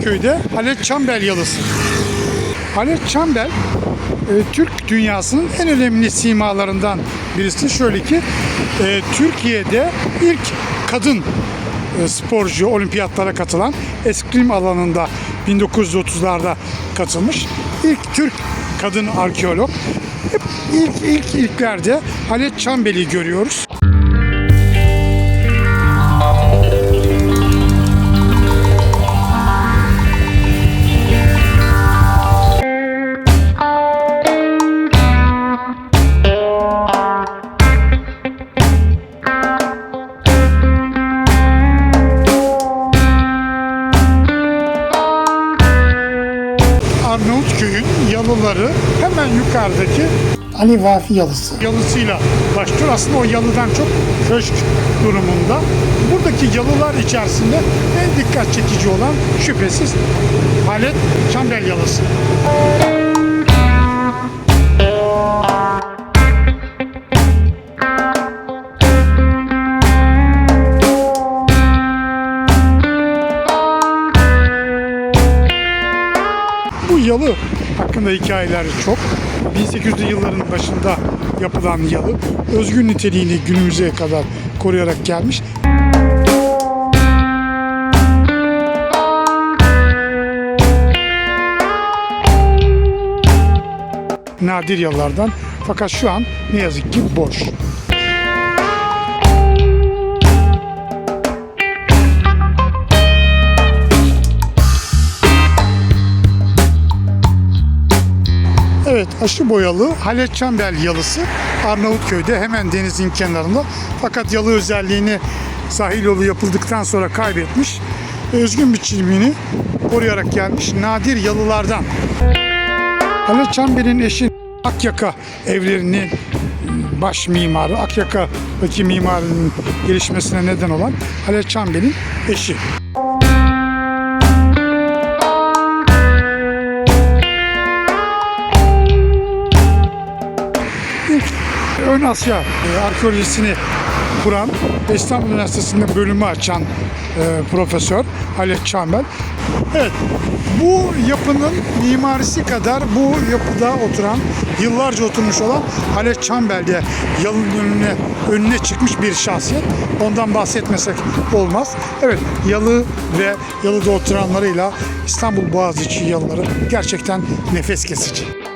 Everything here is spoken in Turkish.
Arnavutköy'de Halet Çambel yalısı. Halet Çambel e, Türk dünyasının en önemli simalarından birisi. Şöyle ki e, Türkiye'de ilk kadın e, sporcu olimpiyatlara katılan eskrim alanında 1930'larda katılmış. İlk Türk kadın arkeolog. Hep ilk ilk ilklerde Halet Çambel'i görüyoruz. Arnavutköy'ün yalıları hemen yukarıdaki Ali Vafi yalısı. Yalısıyla başlıyor. Aslında o yalıdan çok köşk durumunda. Buradaki yalılar içerisinde en dikkat çekici olan şüphesiz Halet Çambel yalısı. Yalı hakkında hikayeler çok. 1800'lü yılların başında yapılan yalı özgün niteliğini günümüze kadar koruyarak gelmiş. Nadir yalılardan fakat şu an ne yazık ki boş. Evet aşı boyalı Halet Çambel yalısı Arnavutköy'de hemen denizin kenarında. Fakat yalı özelliğini sahil yolu yapıldıktan sonra kaybetmiş. Özgün biçimini koruyarak gelmiş nadir yalılardan. Halet Çambel'in eşi Akyaka evlerinin baş mimarı, Akyaka'daki mimarinin gelişmesine neden olan Halet Çambel'in eşi. Ön Asya e, arkeolojisini kuran İstanbul Üniversitesi'nde bölümü açan e, profesör Halet Çambel. Evet, bu yapının mimarisi kadar bu yapıda oturan, yıllarca oturmuş olan Halet Çambel de yalının önüne, önüne çıkmış bir şahsiyet. Ondan bahsetmesek olmaz. Evet, yalı ve yalıda oturanlarıyla İstanbul Boğaziçi yalıları gerçekten nefes kesici.